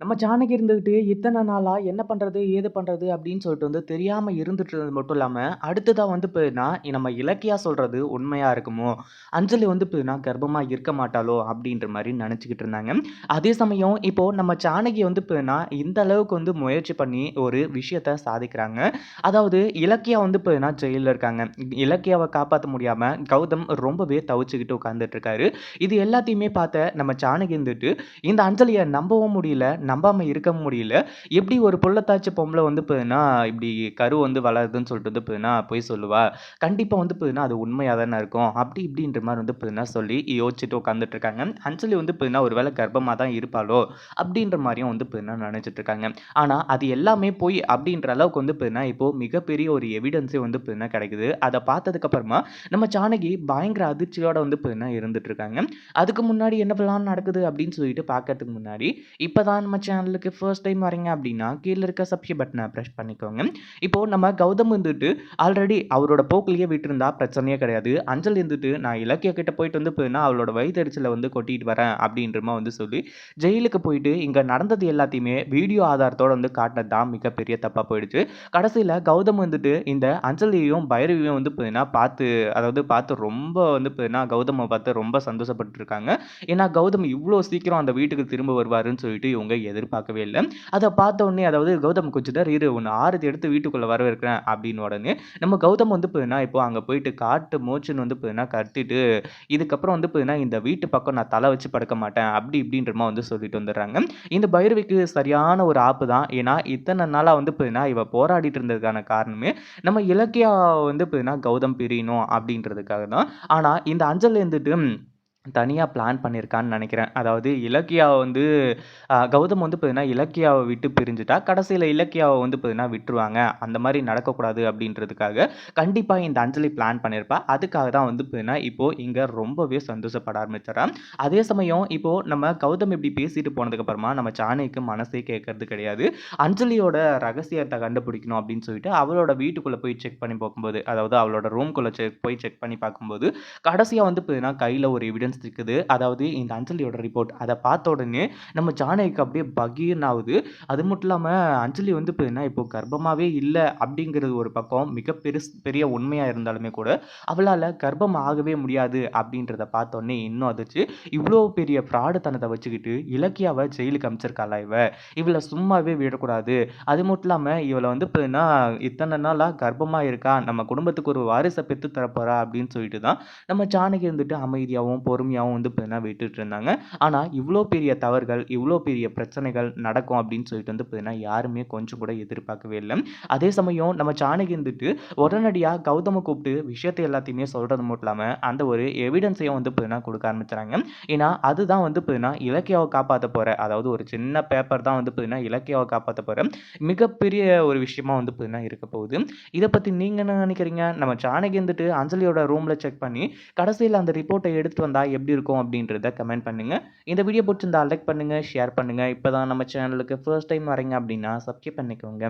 நம்ம ஜானகி இருந்துக்கிட்டு இத்தனை நாளாக என்ன பண்ணுறது ஏது பண்ணுறது அப்படின்னு சொல்லிட்டு வந்து தெரியாமல் இருந்துட்டு இருந்தது மட்டும் இல்லாமல் அடுத்ததாக வந்து பார்த்தீங்கன்னா, நம்ம இலக்கியா சொல்கிறது உண்மையாக இருக்குமோ? அஞ்சலி வந்து பார்த்தீங்கன்னா கர்ப்பமாக இருக்க மாட்டாளோ? அப்படின்ற மாதிரி நினச்சிக்கிட்டு இருந்தாங்க. அதே சமயம் இப்போது நம்ம ஜானகி வந்து பார்த்தீங்கன்னா, இந்த அளவுக்கு வந்து முயற்சி பண்ணி ஒரு விஷயத்த சாதிக்கிறாங்க. அதாவது இலக்கியா வந்து பார்த்தீங்கன்னா ஜெயிலில் இருக்காங்க. இலக்கியாவை காப்பாற்ற முடியாமல் கௌதம் ரொம்பவே தவிச்சுக்கிட்டு உட்காந்துட்டு இருக்காரு. இது எல்லாத்தையுமே பார்த்த நம்ம ஜானகி இருந்துட்டு, இந்த அஞ்சலியை நம்பவும் முடியல, நம்பாமல் இருக்க முடியல. எப்படி ஒரு புள்ளத்தாச்சி பொம்பளை வந்து போதுன்னா இப்படி கரு வந்து வளருதுன்னு சொல்லிட்டு வந்து பார்த்தீங்கன்னா, போய் சொல்லுவா? கண்டிப்பாக வந்து போதுன்னா அது உண்மையாக தானே இருக்கும். அப்படி இப்படின்ற மாதிரி வந்து போதுன்னா சொல்லி யோசிச்சுட்டு உட்காந்துட்டு இருக்காங்க. அஞ்சலி வந்து போதுன்னா ஒரு வேளை கர்ப்பமாக தான் இருப்பாளோ? அப்படின்ற மாதிரியும் வந்து போதுன்னா நினச்சிட்டு இருக்காங்க. ஆனால் அது எல்லாமே போய் அப்படின்ற அளவுக்கு வந்து பார்த்தீங்கன்னா, இப்போது மிகப்பெரிய ஒரு எவிடன்ஸே வந்து பார்த்தீங்கன்னா கிடைக்குது அதை பார்த்ததுக்கப்புறமா நம்ம ஜானகி பயங்கர அதிர்ச்சியோட வந்து போதுன்னா இருந்துட்டு இருக்காங்க. அதுக்கு முன்னாடி என்ன பண்ணலாம் நடக்குது அப்படின்னு சொல்லிட்டு பார்க்கறதுக்கு முன்னாடி, இப்போ தான் நம்ம சேனலுக்கு ஃபர்ஸ்ட் டைம் வரீங்க அப்படின்னா, கீழே இருக்க சப்ஸ்கிரைப் பட்டனை பிரஸ் பண்ணிக்கோங்க. இப்போது நம்ம கௌதம் வந்துட்டு ஆல்ரெடி அவரோட போக்கிலேயே விட்டுருந்தா பிரச்சனையே கிடையாது. அஞ்சல் இருந்துட்டு நான் இலக்கிய கிட்ட போயிட்டு வந்து பார்த்தீங்கன்னா, அவளோட வயிற்றுச்சலை வந்து கொட்டிட்டு வரேன் அப்படின்றமா வந்து சொல்லி, ஜெயிலுக்கு போயிட்டு இங்கே நடந்தது எல்லாத்தையுமே வீடியோ ஆதாரத்தோட வந்து காட்டினது தான் மிகப்பெரிய தப்பாக போயிடுச்சு. கடைசியில் கௌதம் வந்துட்டு இந்த அஞ்சலியையும், பைரவியும் வந்து பார்த்தீங்கன்னா பார்த்து அதாவது பார்த்து ரொம்ப வந்து பார்த்தீங்கன்னா, கௌதமை பார்த்து ரொம்ப சந்தோஷப்பட்டு இருக்காங்க. ஏன்னா, கௌதம் இவ்வளோ சீக்கிரம் அந்த வீட்டுக்கு திரும்ப வருவாருன்னு சொல்லிட்டு இவங்க எதிர்பார்க்கவே இல்லை அதை பார்த்த உடனே அதாவது கௌதம் குச்சிதர் இரு, ஒன்று ஆரத்தி எடுத்து வீட்டுக்குள்ளே வரவேற்கிறேன் அப்படின்னு உடனே, நம்ம கௌதம் வந்து பார்த்தீங்கன்னா, இப்போ அங்கே போயிட்டு காட்டு மோச்சுன்னு வந்து பார்த்தீங்கன்னா கத்திட்டு, இதுக்கப்புறம் வந்து பார்த்தீங்கன்னா, இந்த வீட்டு பக்கம் நான் தலை வச்சு படுக்க மாட்டேன். அப்படி இப்படின்றமா வந்து சொல்லிட்டு வந்துடுறாங்க. இந்த பைரவிக்கு சரியான ஒரு ஆப்பு தான். ஏன்னா, இத்தனை நாளாக வந்து பார்த்தீங்கன்னா, இவ போராடிட்டு இருந்ததுக்கான காரணமே, நம்ம இலக்கியா வந்து பார்த்தீங்கன்னா, கௌதம் பிரியணும் அப்படின்றதுக்காக தான். ஆனால் இந்த அஞ்சல் இருந்துட்டு தனியாக பிளான் பண்ணியிருக்கான்னு நினைக்கிறேன் அதாவது இலக்கியாவை வந்து கௌதம் வந்து பார்த்தீங்கன்னா, இலக்கியாவை விட்டு பிரிஞ்சுட்டா, கடைசியில் இலக்கியாவை வந்து பார்த்தீங்கன்னா விட்டுருவாங்க. அந்த மாதிரி நடக்கக்கூடாது அப்படின்றதுக்காக, கண்டிப்பாக இந்த அஞ்சலி பிளான் பண்ணியிருப்பா. அதுக்காக தான் வந்து பார்த்தீங்கன்னா, இப்போது இங்கே ரொம்பவே சந்தோஷப்பட ஆரம்பிச்சுர்றா. அதே சமயம் இப்போது நம்ம கௌதம் இப்படி பேசிட்டு போனதுக்கப்புறமா நம்ம சாணிக்கு மனசே கேட்கறது கிடையாது. அஞ்சலியோட ரகசியத்தை கண்டுபிடிக்கணும் அப்படின்னு சொல்லிட்டு, அவளோட வீட்டுக்குள்ளே போய் செக் பண்ணி பார்க்கும்போது, அதாவது அவளோட ரூம்குள்ளே செக் போய் செக் பண்ணி பார்க்கும்போது, கடைசியாக வந்து பார்த்தீங்கன்னா, கையில் ஒரு எவிடன்ஸ் இருக்குது. அதாவது இந்த அஞ்சலியோட ரிப்போர்ட். அதை பார்த்த உடனே நம்ம ஜானகிக்கு அப்படியே பகீர்ன்னு ஆகுது அது மட்டும் இல்லாமல் அஞ்சலி வந்து பார்த்தீங்கன்னா, இப்போ கர்ப்பமாகவே இல்லை அப்படிங்கிறது ஒரு பக்கம் மிக பெருஸ் பெரிய உண்மையாக இருந்தாலுமே கூட, அவளால் கர்ப்பம் ஆகவே முடியாது அப்படின்றத பார்த்த உடனே இன்னும் அதிர்ச்சி. இவ்வளோ பெரிய ஃப்ராடுத்தனத்தை வச்சுக்கிட்டு, இலக்கியாவை ஜெயிலுக்கு அமைச்சிருக்காளா இவ? இவளை சும்மாவே விடக்கூடாது. அது மட்டும் இல்லாமல் இவளை வந்து பார்த்தீங்கன்னா, இத்தனை நாளாக கர்ப்பமாக இருக்கா. நம்ம குடும்பத்துக்கு ஒரு வாரிசை பெற்று தரப்போறா அப்படின்னு சொல்லிட்டு தான், நம்ம ஜானகி இருந்துட்டு அமைதியாவும், பொறுமையாவும் வந்து பார்த்தீங்கன்னா விட்டுட்டு இருந்தாங்க. ஆனால் இவ்வளோ பெரிய தவறுகள், இவ்வளோ பெரிய பிரச்சனைகள் நடக்கும் அப்படின்னு சொல்லிட்டு வந்து பார்த்தீங்கன்னா, யாருமே கொஞ்சம் கூட எதிர்பார்க்கவே இல்லை அதே சமயம் நம்ம சாணகி இருந்துட்டு உடனடியாக கௌதம கூப்பிட்டு விஷயத்தை எல்லாத்தையுமே சொல்கிறது மட்டும் இல்லாமல் அந்த ஒரு எவிடன்ஸையும் வந்து பார்த்தீங்கன்னா கொடுக்க ஆரம்பிச்சுறாங்க. ஏன்னா, அதுதான் வந்து பார்த்தீங்கன்னா, இலக்கியாவை காப்பாற்ற போகிற அதாவது ஒரு சின்ன பேப்பர் தான் வந்து பார்த்தீங்கன்னா, இலக்கியாவை காப்பாற்ற போகிற மிகப்பெரிய ஒரு விஷயமா வந்து பார்த்தீங்கன்னா இருக்க போகுது. இதை பற்றி நீங்கள் என்ன நினைக்கிறீங்க நம்ம சாணகி இருந்துட்டு அஞ்சலியோட ரூமில் செக் பண்ணி, கடைசியில் அந்த ரிப்போர்ட்டை எடுத்து வந்தால் எப்படி இருக்கும் அப்படின்றத கமெண்ட் பண்ணுங்கள் இந்த வீடியோ பிடிச்சிருந்தா லைக் பண்ணுங்கள் ஷேர் பண்ணுங்கள் இப்போ தான் நம்ம சேனலுக்கு ஃபர்ஸ்ட் டைம் வரீங்க அப்படின்னா, சப்ஸ்கிரைப் பண்ணிக்கோங்க.